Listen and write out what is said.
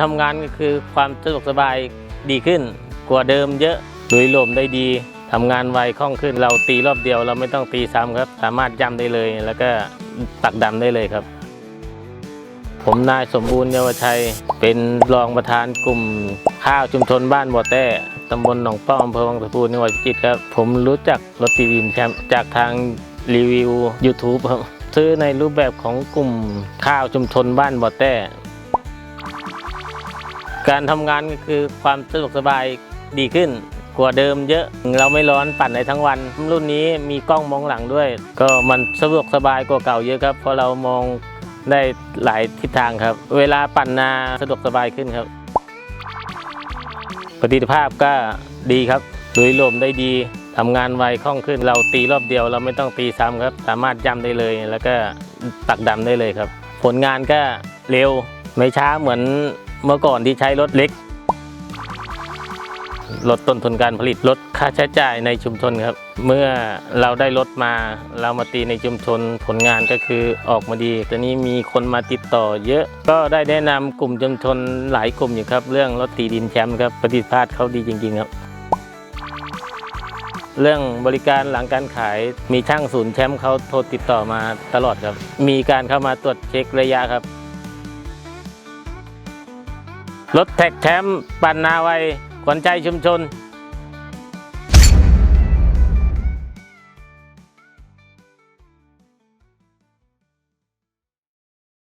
ทำงานก็คือความสะดวกสบายดีขึ้น กว่าเดิมเยอะลุยลมได้ดีทำงานไวคล่องขึ้นเราตีรอบเดียว เราไม่ต้องตีซ้ำครับ สามารถย้ำได้เลย แล้วก็ตักดำได้เลยครับ ผมนายสมบูรณ์เยาวชัย เป็นรองประธานกลุ่มข้าวชุมชนบ้านบ่อแต้ตำบลหนองป้อมอำเภอวังตะพูนจังหวัดพิจิตรครับ ผมรู้จักรถตีดินแชมป์จากทางรีวิว YouTube ครับซื้อในรูปแบบของกลุ่มข้าวชุมชนบ้านบ่อแต้ การทำงานก็คือความสะดวกสบายดีขึ้น กว่าเดิมเยอะ เราไม่ร้อนปั่นในทั้งวัน รุ่นนี้มีกล้องมองหลังด้วย ก็มันสะดวกสบายกว่าเก่าเยอะครับ เพราะเรามองได้หลายทิศทางครับ เวลาปั่นนาสะดวกสบายขึ้นครับ ประสิทธิภาพก็ดีครับลุยลมได้ดีทำงานไวคล่องขึ้น เราตีรอบเดียว เราไม่ต้องตีซ้ำครับ สามารถย้ำได้เลย แล้วก็ตักดำได้เลยครับ ผลงานก็เร็ว ไม่ช้าเหมือนเมื่อก่อนที่ใช้รถเล็ก ลดต้นทุนการผลิตลดค่าใช้จ่ายในชุมชนครับ เมื่อเราได้รถมาเรามาตีในชุมชนผลงานก็คือออกมาดีตอนนี้มีคนมาติดต่อเยอะ ก็ได้แนะนำกลุ่มชุมชนหลายกลุ่มอยู่ครับ เรื่องรถตีดินแชมป์ครับประสิภาพเขาดีจริง ๆ ครับเรื่องบริการหลังการขายมีช่างศูนย์แชมป์เขาโทรติดต่อมาตลอดครับ มีการเข้ามาตรวจเช็คระยะครับ รถแท็กแชมป์ปันนาไวขวัญใจชุมชน